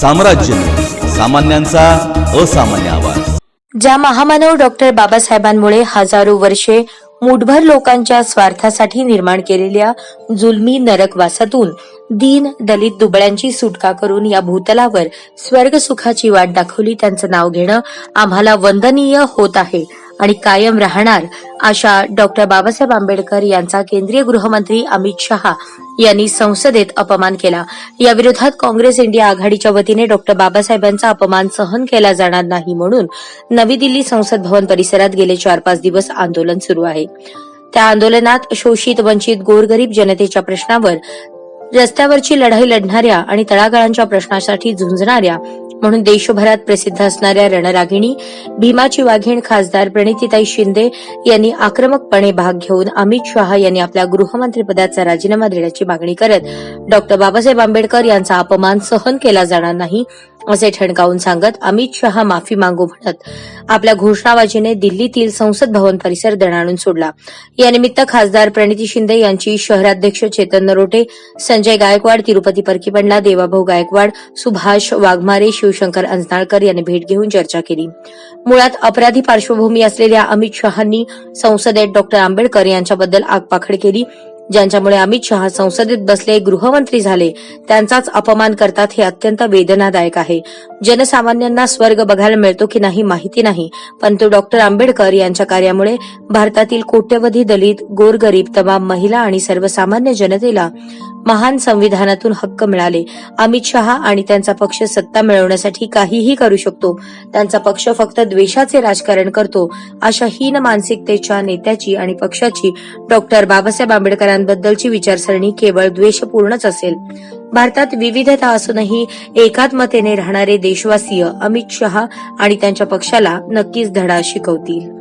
साम्राज्य. सामान्यांचा असामान्य आवाज. ज्या महामानव डॉक्टर बाबासाहेबांमुळे हजारो वर्षे मुठभर लोकांच्या स्वार्थासाठी निर्माण केलेल्या जुलमी नरकवासातून दीन दलित दुबळ्यांची सुटका करून या भूतलावर स्वर्ग सुखाची वाट दाखवली त्यांचं नाव घेणं आम्हाला वंदनीय होत आहे. आणि कायम राहणार अशा डॉक्टर बाबासाहेब आंबेडकर यांचा केंद्रीय गृहमंत्री अमित शहा यांनी संसदेत अपमान केला. या विरोधात काँग्रेस इंडिया आघाडीच्या वतीने डॉक्टर बाबासाहेबांचा अपमान सहन केला जाणार नाही म्हणून नवी दिल्ली संसद भवन परिसरात गेले चार पाच दिवस आंदोलन सुरू आहे. त्या आंदोलनात शोषित वंचित गोरगरीब जनतेच्या प्रश्नावर रस्त्यावरची लढाई लढणाऱ्या आणि तळागाळांच्या प्रश्नासाठी झुंजणाऱ्या म्हणून देशभरात प्रसिद्ध असणाऱ्या रणरागिणी भीमाची वाघीण खासदार प्रणितीताई शिंदे यांनी आक्रमकपणे भाग घेऊन अमित शहा यांनी आपल्या गृहमंत्रीपदाचा राजीनामा देण्याची मागणी करत डॉक्टर बाबासाहेब आंबेडकर यांचा अपमान सहन केला जाणार नाही असे ठणकावून सांगत अमित शहा माफी मागू म्हणत आपल्या घोषणाबाजीने दिल्लीतील संसद भवन परिसर दणाणून सोडला. यानिमित्त खासदार प्रणिती शिंदे यांची शहराध्यक्ष चेतन नरोटे संजय गायकवाड तिरुपती परकीपंडला देवाभाऊ गायकवाड सुभाष वाघमारे शिवशंकर अंजनाळकर यांनी भेट घेऊन चर्चा केली. मुळात अपराधी पार्श्वभूमी असलेल्या अमित शहांनी संसदेत डॉक्टर आंबेडकर यांच्याबद्दल आगपाखड केली. ज्यांच्यामुळे अमित शहा संसदेत बसले गृहमंत्री झाले त्यांचाच अपमान करतात हे अत्यंत वेदनादायक आहे. जनसामान्यांना स्वर्ग बघायला मिळतो की नाही माहिती नाही परंतु डॉक्टर आंबेडकर यांच्या कार्यामुळे भारतातील कोट्यवधी दलित गोरगरीब तमाम महिला आणि सर्वसामान्य जनतेला महान संविधानातून हक्क मिळाले. अमित शहा आणि त्यांचा पक्ष सत्ता मिळवण्यासाठी काहीही करू शकतो. त्यांचा पक्ष फक्त द्वेषाचे राजकारण करतो. अशा हीन मानसिकतेच्या नेत्याची आणि पक्षाची डॉक्टर बाबासाहेब आंबेडकरांबद्दलची विचारसरणी केवळ द्वेषपूर्णच असेल. भारतात विविधता असूनही एकात्मतेने राहणारे देशवासीय अमित शहा आणि त्यांच्या पक्षाला नक्कीच धडा शिकवतील.